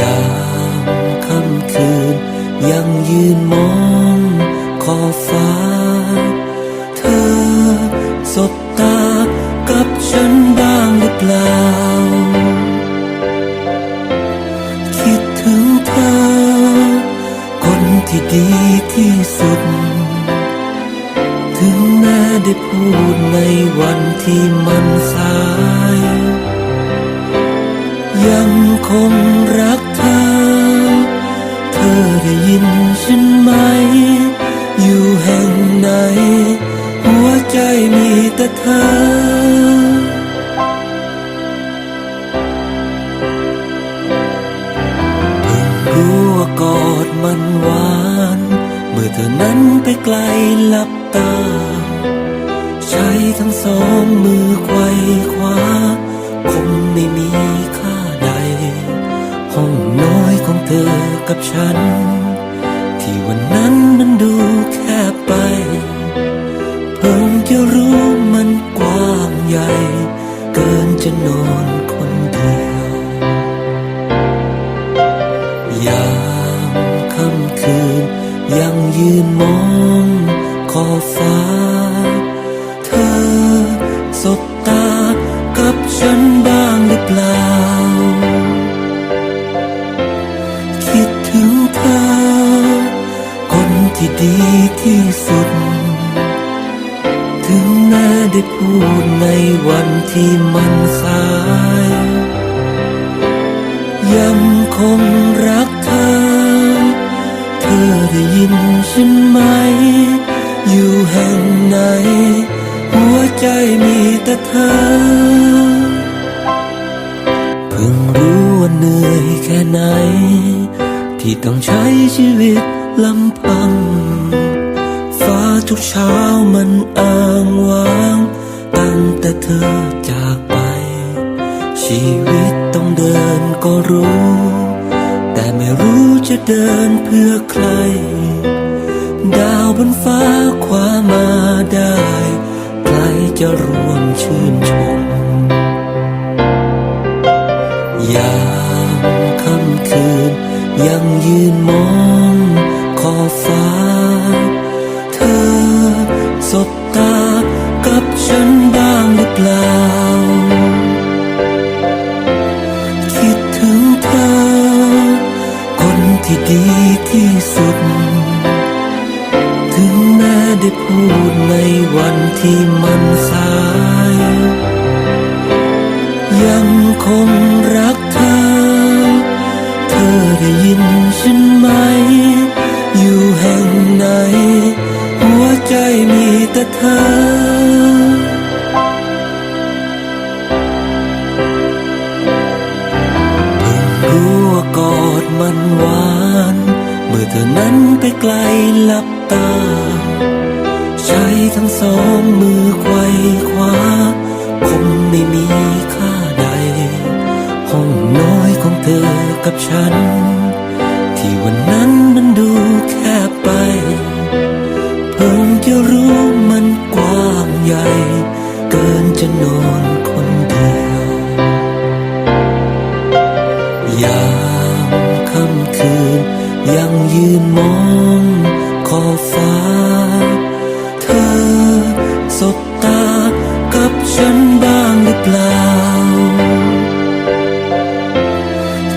ยามค่ำคืน ยังยืนมองขอบฟ้า เธอสบตากับฉันบ้างหรือเปล่า คิดถึงเธอ คนที่ดีที่สุด ถึงแม้ได้พูดในวันที่มัน เธอเพิ่งรู้ว่ากอดมันหวาน เมื่อเธอนั้นไปไกลหลับตา ใช้ทั้งสองมือไขว้คว้าคงไม่มีค่าใด ห้องน้อยของเธอกับฉัน ที่วันนั้นมันดู ใหญ่เกินจะนอนคนเดียว ยามค่ำคืนยังยืนมองขอบฟ้า เธอสบตากับฉันบ้างหรือเปล่า คิดถึงเธอ คนที่ดีที่สุด ได้พูดในวันที่มันสาย ยังคงรักเธอ เธอได้ยินฉันไหม อยู่แห่งไหน หัวใจมีแต่เธอ เพิ่งรู้ว่าเหนื่อยแค่ไหน ที่ต้องใช้ชีวิตลำพัง ทุกเช้ามันอ้างว้าง ตั้งแต่เธอจากไป ชีวิตต้องเดินก็รู้ แต่ไม่รู้จะเดินเพื่อใคร ดาวบนฟ้าคว้ามาได้ ใครจะร่วมชื่นชม ที่มันสาย ยังคงรักเธอ เธอได้ยินฉันไหม อยู่แห่งไหน หัวใจมีแต่เธอเพิ่งรู้ว่ากอดมันหวาน เมื่อเธอนั้นไปไกลหลับ ทั้งสองมือไขว้คว้าคงไม่มีค่าใด ห้องน้อยของเธอกับฉัน ที่วันนั้นมันดูแคบไป เพิ่งจะรู้มันกว้างใหญ่ เกินจะนอนคนเดียว ยามค่ำคืนยังยืนมองขอบฟ้า ธอ สบตากับฉันบ้างหรือเปล่า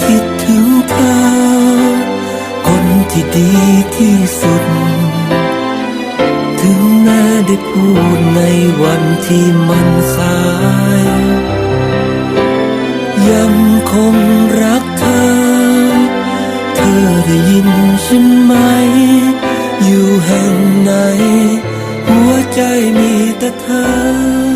คิดถึงเธอ คนที่ดีที่สุด ถึงแม้ได้พูดในวันที่มันสาย ยังคงรักเธอ เธอได้ยินฉันไหม อยู่แห่งไหน ใจมีแต่เธอ